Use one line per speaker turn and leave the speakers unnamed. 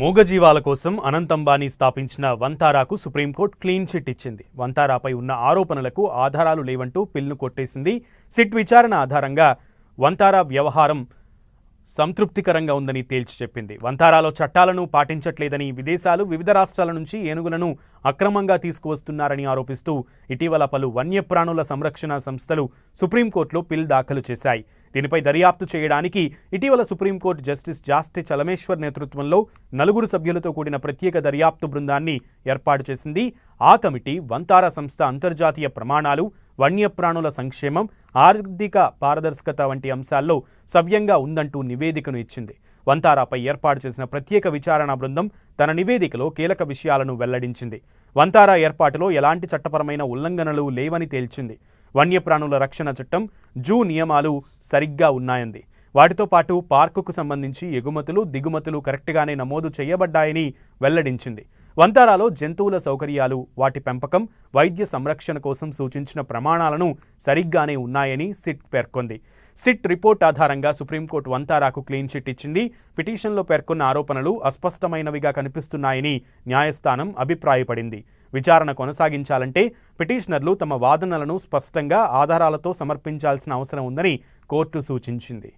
మూగజీవాల కోసం అనంత్ అంబానీ స్థాపించిన వంతారాకు supreme court clean chit ఇచ్చింది. వంతారాపై ఉన్న ఆరోపణలకు ఆధారాలు లేవంటూ పిల్ను కొట్టేసింది. సిట్ విచారణ ఆధారంగా వంతారా వ్యవహారం సంతృప్తికరంగా ఉందని తేల్చి చెప్పింది. వంతారాలో చట్టాలను పాటించట్లేదని విదేశాలు వివిధ రాష్ట్రాల నుంచి ఏనుగులను అక్రమంగా తీసుకువస్తున్నారని ఆరోపిస్తూ ఇటీవల పలు వన్యప్రాణుల సంరక్షణ సంస్థలు సుప్రీంకోర్టులో పిల్ దాఖలు చేశాయి. దీనిపై దర్యాప్తు చేయడానికి ఇటీవల సుప్రీంకోర్టు జస్టిస్ జాస్తి చలమేశ్వర్ నేతృత్వంలో నలుగురు సభ్యులతో కూడిన ప్రత్యేక దర్యాప్తు బృందాన్ని ఏర్పాటు చేసింది. ఆ కమిటీ వంతారా సంస్థ అంతర్జాతీయ ప్రమాణాలు వన్యప్రాణుల సంక్షేమం ఆర్థిక పారదర్శకత వంటి అంశాల్లో సవ్యంగా ఉందంటూ నివేదికను ఇచ్చింది. వంతారాపై ఏర్పాటు చేసిన ప్రత్యేక విచారణ బృందం తన నివేదికలో కీలక విషయాలను వెల్లడించింది. వంతారా ఏర్పాటులో ఎలాంటి చట్టపరమైన ఉల్లంఘనలు లేవని తేల్చింది. వన్యప్రాణుల రక్షణ చట్టం జూ నియమాలు సరిగ్గా ఉన్నాయంది. వాటితో పాటు పార్కుకు సంబంధించి ఎగుమతులు దిగుమతులు కరెక్ట్గానే నమోదు చేయబడ్డాయని వెల్లడించింది. వంతారాలో జంతువుల సౌకర్యాలు వాటి పెంపకం వైద్య సంరక్షణ కోసం సూచించిన ప్రమాణాలను సరిగ్గానే ఉన్నాయని సిట్ పేర్కొంది. సిట్ రిపోర్ట్ ఆధారంగా సుప్రీంకోర్టు వంతారాకు క్లీన్ చిట్ ఇచ్చింది. పిటిషన్లో పేర్కొన్న ఆరోపణలు అస్పష్టమైనవిగా కనిపిస్తున్నాయని న్యాయస్థానం అభిప్రాయపడింది. విచారణ కొనసాగించాలంటే పిటిషనర్లు తమ వాదనలను స్పష్టంగా ఆధారాలతో సమర్పించాల్సిన అవసరం ఉందని కోర్టు సూచించింది.